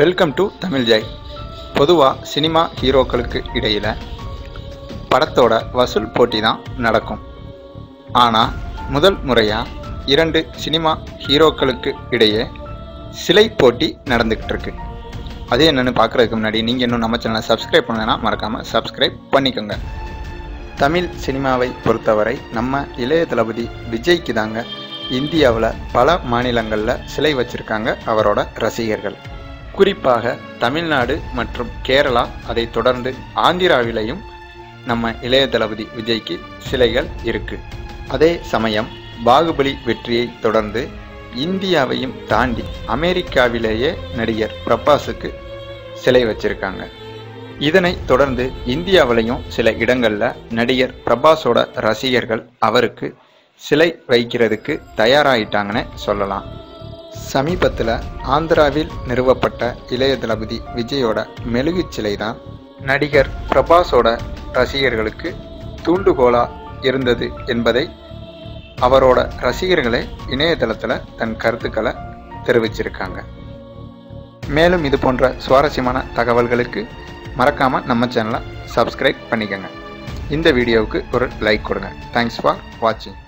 Welcome to Tamil Joy பொதுவாக cinema ஹீரோக்களுக்கு இடையில் படத்தோட வசூல் போட்டி தான் நடக்கும். ஆனால் முதல் முறையாக இரண்டு சினிமா ஹீரோக்களுக்கு இடையே சிலை போட்டி நடந்துக்கிட்டு இருக்கு. அது என்னென்னு பார்க்குறதுக்கு முன்னாடி நீங்கள் இன்னும் நம்ம சேனலை சப்ஸ்கிரைப் பண்ணலைன்னா மறக்காமல் சப்ஸ்கிரைப் பண்ணிக்கோங்க. தமிழ் சினிமாவை பொறுத்தவரை நம்ம இளைய தளபதி விஜய்க்கு தாங்க இந்தியாவில் பல மாநிலங்களில் சிலை வச்சுருக்காங்க அவரோட ரசிகர்கள். குறிப்பாக தமிழ்நாடு மற்றும் கேரளா அதை தொடர்ந்து ஆந்திராவிலையும் நம்ம இளைய தளபதி விஜய்க்கு சிலைகள் இருக்கு. அதே சமயம் பாகுபலி வெற்றியை தொடர்ந்து இந்தியாவையும் தாண்டி அமெரிக்காவிலேயே நடிகர் பிரபாஸுக்கு சிலை வச்சிருக்காங்க. இதனைத் தொடர்ந்து இந்தியாவிலையும் சில இடங்களில் நடிகர் பிரபாஸோட ரசிகர்கள் அவருக்கு சிலை வைக்கிறதுக்கு தயாராகிட்டாங்கன்னு சொல்லலாம். சமீபத்தில் ஆந்திராவில் நிறுவப்பட்ட இளைய தளபதி விஜயோட மெழுகு சிலை தான் நடிகர் பிரபாஸோட ரசிகர்களுக்கு தூண்டுகோலா இருந்தது என்பதை அவரோட ரசிகர்களே இணையதளத்தில் தன் கருத்துக்களை தெரிவிச்சிருக்காங்க. மேலும் இது போன்ற சுவாரஸ்யமான தகவல்களுக்கு மறக்காமல் நம்ம சேனலை சப்ஸ்கிரைப் பண்ணிக்கோங்க. இந்த வீடியோவுக்கு ஒரு லைக் கொடுங்க. தேங்க்ஸ் ஃபார் வாட்சிங்